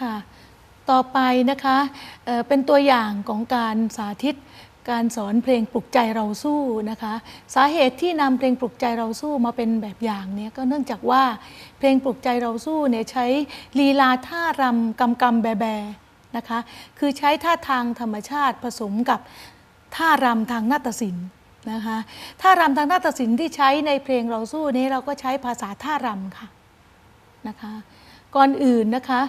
ค่ะ ต่อไปนะคะเเป็นตัวอย่างของการสาธิตการสอนเพลงปลุกใจเราสู้นะคะ สาเหตุที่นำเพลงปลุกใจเราสู้มาเป็นแบบอย่างเนี่ยก็เนื่องจากว่าเพลงปลุกใจเราสู้เนี่ยใช้ลีลาท่ารำกำกำแบแบนะคะคือใช้ท่าทางธรรมชาติผสมกับท่ารำทางนาฏศิลป์นะคะท่ารำทางนาฏศิลป์ที่ใช้ในเพลงเราสู้นี้เราก็ใช้ภาษาท่ารำค่ะนะคะก่อนอื่นนะคะ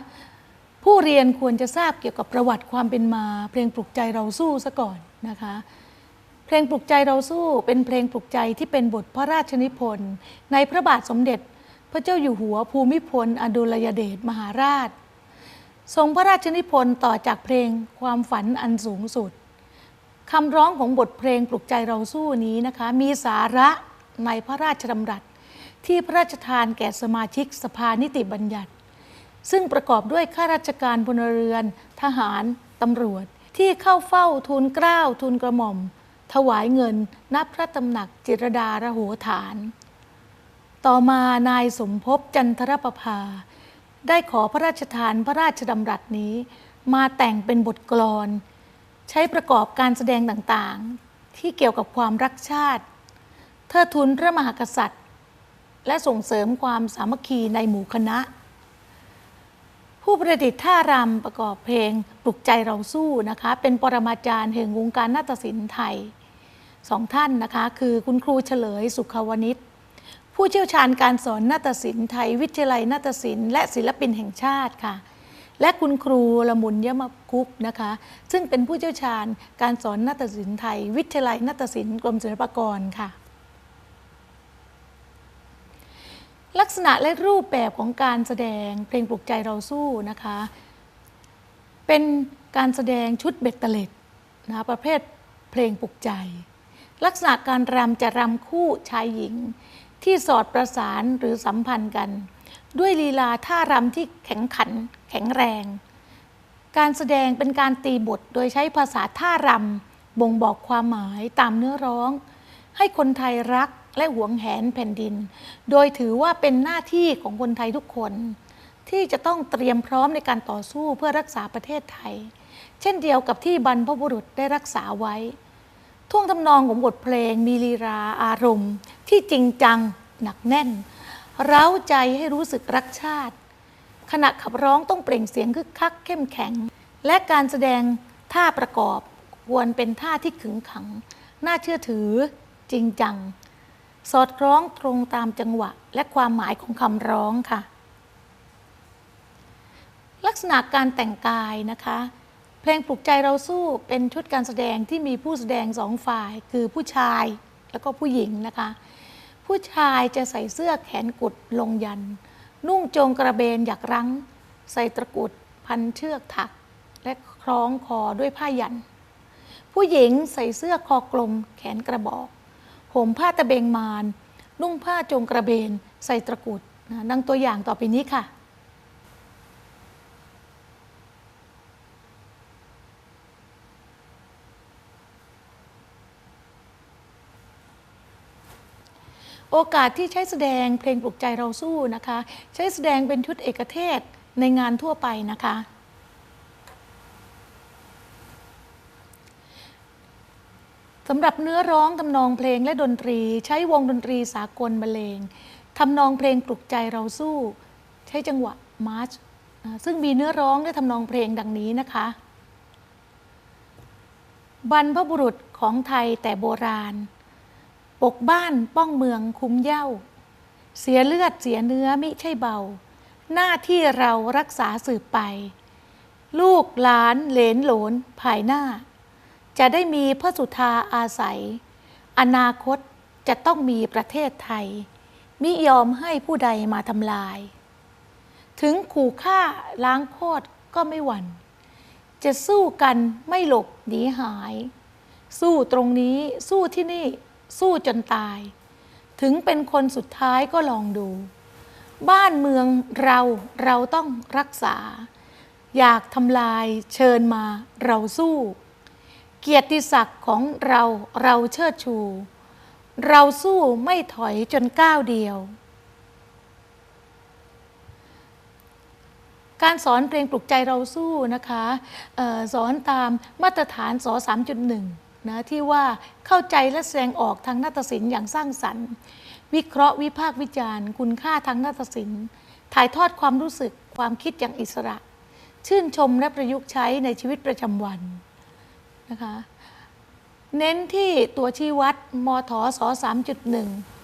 ผู้เรียนควรจะทราบเกี่ยวกับประวัติความเป็นมา เพลงปลุกใจเราสู้ซะก่อนนะคะ เพลงปลุกใจเราสู้เป็นเพลงปลุกใจที่เป็นบทพระราชนิพนธ์ในพระบาทสมเด็จ พระเจ้าอยู่หัวภูมิพล อดุลยเดชมหาราช ทรงพระราชนิพนธ์ต่อจากเพลงความฝันอันสูงสุดคำร้องของบทเพลงปลุกใจเราสู้นี้นะคะมีสาระในพระราชดำรัสที่พระราชทานแก่สมาชิกสภานิติบัญญัติ ซึ่งประกอบด้วยข้าราชการพลเรือน ทหาร ตำรวจ ที่เข้าเฝ้าทูลเกล้าทูลกระหม่อม ถวายเงินนับพระตำหนักจิรดาระโหฐาน ต่อมานายสมภพจันทรประภา ได้ขอพระราชทานพระราชดำรัสนี้ มาแต่งเป็นบทกลอน ใช้ประกอบการแสดงต่างๆ ที่เกี่ยวกับความรักชาติเทิดทูนพระมหากษัตริย์ และส่งเสริมความสามัคคีในหมู่คณะ ผู้ประดิษฐ์ท่ารำประกอบเพลงปลุกใจเราสู้นะคะ เป็นปรมาจารย์แห่งวงการนาฏศิลป์ไทยสองท่านนะคะ คือคุณครูเฉลยสุขวณิชผู้เชี่ยวชาญการสอนนาฏศิลป์ไทย วิทยาลัยนาฏศิลป์และศิลปินแห่งชาติค่ะ และคุณครูละมุนยมคุกนะคะ ซึ่งเป็นผู้เชี่ยวชาญการสอนนาฏศิลป์ไทย วิทยาลัยนาฏศิลป์กรมศิลปากรค่ะ ลักษณะและรูปแบบของการแสดงเพลงปลุกใจเราสู้นะคะ เป็นการแสดงชุดเบ็ดเตล็ดนะประเภทเพลงปลุกใจ ลักษณะการรำจะรำคู่ชายหญิง ที่สอดประสานหรือสัมพันธ์กัน ด้วยลีลาท่ารำที่แข็งขันแข็งแรง การแสดงเป็นการตีบทโดยใช้ภาษาท่ารำบ่งบอกความหมายตามเนื้อร้อง ให้คนไทยรัก และหวงแหนแผ่นดิน โดยถือว่าเป็นหน้าที่ของคนไทยทุกคน ที่จะต้องเตรียมพร้อมในการต่อสู้เพื่อรักษาประเทศไทย เช่นเดียวกับที่บรรพบุรุษได้รักษาไว้ ท่วงทำนองของบทเพลงมีลีราอารมณ์ ที่จริงจังหนักแน่น เร้าใจให้รู้สึกรักชาติ ขณะขับร้องต้องเปล่งเสียงคึกคักเข้มแข็ง และการแสดงท่าประกอบควรเป็นท่าที่ขึงขัง น่าเชื่อถือจริงจัง สอดคล้องตรงตามจังหวะและความหมายของคำร้องค่ะ ลักษณะการแต่งกายนะคะ เพลงปลุกใจเราสู้เป็นชุดการแสดงที่มีผู้แสดงสองฝ่าย คือผู้ชายแล้วก็ผู้หญิงนะคะ ผู้ชายจะใส่เสื้อแขนกุดลงยัน นุ่งโจงกระเบนหยักรั้ง ใส่ตะกรุดพันเชือกถัก และคล้องคอด้วยผ้ายัน ผู้หญิงใส่เสื้อคอกลมแขนกระบอก ห่มผ้าตะเบงมานนุ่งผ้าจงกระเบน ใส่ตะกุดนะดังตัวอย่างต่อไปนี้ค่ะ โอกาสที่ใช้แสดงเพลงปลุกใจเราสู้นะคะ ใช้แสดงเป็นชุดเอกเทศในงานทั่วไปนะคะ สำหรับเนื้อร้องทำนองเพลงและดนตรี ใช้วงดนตรีสากลบรรเลงทำนองเพลงปลุกใจเราสู้ ใช้จังหวะมาร์ชซึ่งมีเนื้อร้องและทำนองเพลงดังนี้นะคะ บรรพบุรุษของไทยแต่โบราณ ปกบ้านป้องเมืองคุ้มเย้าเสียเลือดเสียเนื้อมิใช่เบา หน้าที่เรารักษาสืบไป ลูกหลานเหลนหลนภายหน้า จะได้มีพระสุธาอาศัย อนาคตจะต้องมีประเทศไทย มิยอมให้ผู้ใดมาทำลาย ถึงขู่ฆ่าล้างโคตรก็ไม่หวั่น จะสู้กันไม่หลบหนีหาย สู้ตรงนี้สู้ที่นี่สู้จนตาย ถึงเป็นคนสุดท้ายก็ลองดู บ้านเมืองเราเราต้องรักษา อยากทำลายเชิญมาเราสู้ เกียรติศักดิ์ของเราเราเชิดชู เราสู้ไม่ถอยจนก้าวเดียว การสอนเพลงปลุกใจเราสู้นะคะออสอนตามมาตรฐานส3.1นะที่ว่าเข้าใจและแสดงออกทางนาฏศิลป์อย่างสร้างสรรค์ วิเคราะห์วิพากษ์วิจารณ์ คุณค่าทางนาฏศิลป์ ถ่ายทอดความรู้สึกความคิดอย่างอิสระ ชื่นชมและประยุกต์ใช้ในชีวิตประจำวัน นะคะ เน้นที่ตัวชี้วัดมทศ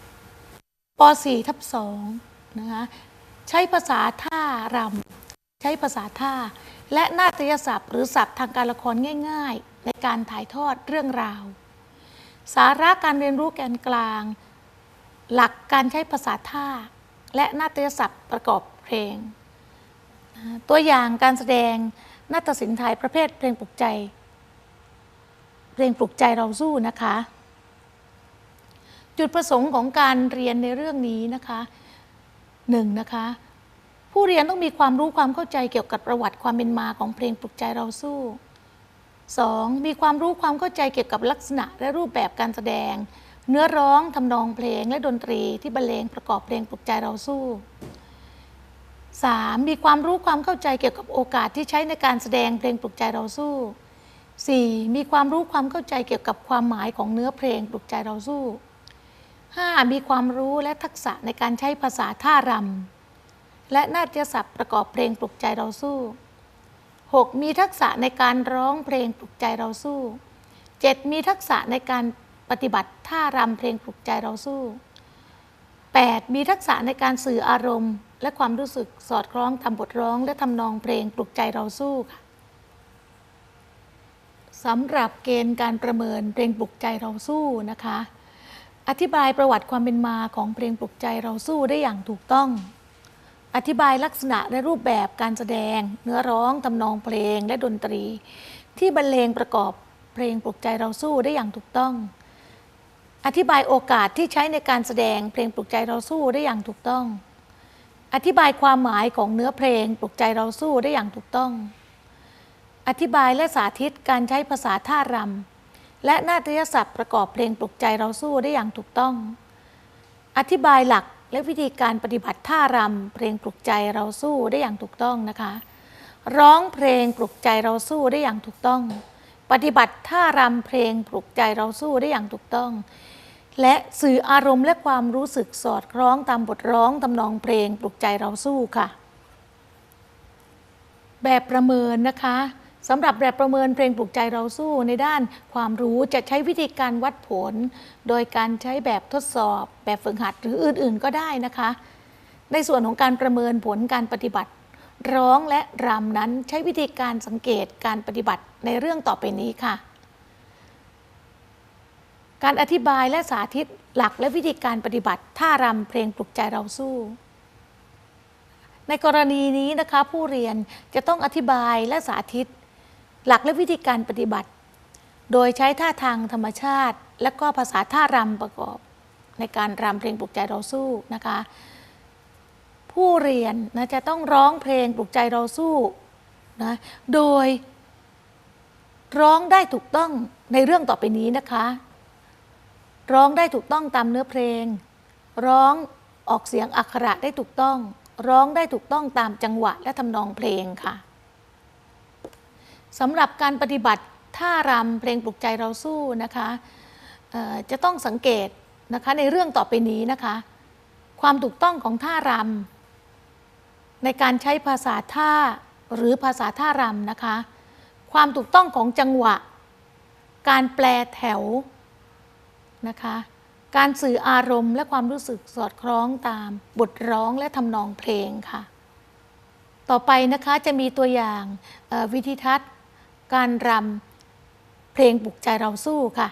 3.1ป .4 ทับ2นะคะใช้ภาษาท่ารำใช้ภาษาท่า และนาฏยศัพท์ หรือศัพท์ทางการละครง่าย ๆ ในการถ่ายทอดเรื่องราว สาระการเรียนรู้แกนกลาง หลักการใช้ภาษาท่า และนาฏยศัพท์ประกอบเพลง ตัวอย่างการแสดงนาฏศิลป์ไทยประเภทเพลงปลุกใจ เพลงปลุกใจเราสู้นะคะ จุดประสงค์ของการเรียนในเรื่องนี้นะคะหนึ่งนะคะ ผู้เรียนต้องมีความรู้ความเข้าใจเกี่ยวกับประวัติความเป็นมาของเพลงปลุกใจเราสู้ 2. มีความรู้ความเข้าใจเกี่ยวกับลักษณะและรูปแบบการแสดง เนื้อร้องทำนองเพลงและดนตรีที่บรรเลงประกอบเพลงปลุกใจเราสู้ 3. มีความรู้ความเข้าใจเกี่ยวกับโอกาสที่ใช้ในการแสดงเพลงปลุกใจเราสู้ 4. มีความรู้ความเข้าใจเกี่ยวกับความหมายของเนื้อเพลงปลุกใจเราสู้ 5. มีความรู้และทักษะในการใช้ภาษาท่ารำและนาฏศัพท์ประกอบเพลงปลุกใจเราสู้ 6. มีทักษะในการร้องเพลงปลุกใจเราสู้ 7. มีทักษะในการปฏิบัติท่ารำเพลงปลุกใจเราสู้ 8. มีทักษะในการสื่ออารมณ์ และความรู้สึกสอดคล้องทำบทร้องและทำนองเพลงปลุกใจเราสู้ค่ะ สำหรับเกณฑ์การประเมินเพลงปลุกใจเราสู้นะคะ อธิบายประวัติความเป็นมาของเพลงปลุกใจเราสู้ได้อย่างถูกต้อง อธิบายลักษณะและรูปแบบการแสดง เนื้อร้องทำนองเพลงและดนตรี ที่บรรเลงประกอบเพลงปลุกใจเราสู้ได้อย่างถูกต้อง อธิบายโอกาสที่ใช้ในการแสดงเพลงปลุกใจเราสู้ได้อย่างถูกต้อง อธิบายความหมายของเนื้อเพลงปลุกใจเราสู้ได้อย่างถูกต้อง อธิบายและสาธิตการใช้ภาษาท่ารำและนาฏยศัพท์ประกอบเพลงปลุกใจเราสู้ได้อย่างถูกต้อง อธิบายหลักและวิธีการปฏิบัติท่ารำเพลงปลุกใจเราสู้ได้อย่างถูกต้องนะคะ ร้องเพลงปลุกใจเราสู้ได้อย่างถูกต้อง ปฏิบัติท่ารำเพลงปลุกใจเราสู้ได้อย่างถูกต้อง และสื่ออารมณ์และความรู้สึกสอดคล้องตามบทร้องทำนองเพลงปลุกใจเราสู้ค่ะ แบบประเมินนะคะ สำหรับแบบประเมินเพลงปลุกใจเราสู้ในด้านความรู้จะใช้วิธีการวัดผล โดยการใช้แบบทดสอบ แบบฝึกหัดหรืออื่นๆก็ได้นะคะ ในส่วนของการประเมินผลการปฏิบัติ ร้องและรำนั้นใช้วิธีการสังเกตการปฏิบัติในเรื่องต่อไปนี้ค่ะ การอธิบายและสาธิตหลักและวิธีการปฏิบัติท่ารำเพลงปลุกใจเราสู้ในกรณีนี้นะคะผู้เรียนจะต้องอธิบายและสาธิต หลักและวิธีการปฏิบัติ โดยใช้ท่าทางธรรมชาติ และก็ภาษาท่ารำประกอบ ในการรำเพลงปลุกใจเราสู้นะคะ ผู้เรียนนะจะต้องร้องเพลงปลุกใจเราสู้นะโดยร้องได้ถูกต้องในเรื่องต่อไปนี้นะคะ ร้องได้ถูกต้องตามเนื้อเพลง ร้องออกเสียงอักขระได้ถูกต้อง ร้องได้ถูกต้องตามจังหวะและทำนองเพลงค่ะ สำหรับการปฏิบัติท่ารำเพลงปลุกใจเราสู้นะคะจะต้องสังเกตนะคะในเรื่องต่อไปนี้นะคะ ความถูกต้องของท่ารำในการใช้ภาษาท่าหรือภาษาท่ารำนะคะ ความถูกต้องของจังหวะ การแปลแถวนะคะ การสื่ออารมณ์และความรู้สึกสอดคล้องตามบทร้องและทำนองเพลงค่ะ ต่อไปนะคะจะมีตัวอย่างวิธีทัศน์ การรำเพลงปลุกใจเราสู้ค่ะ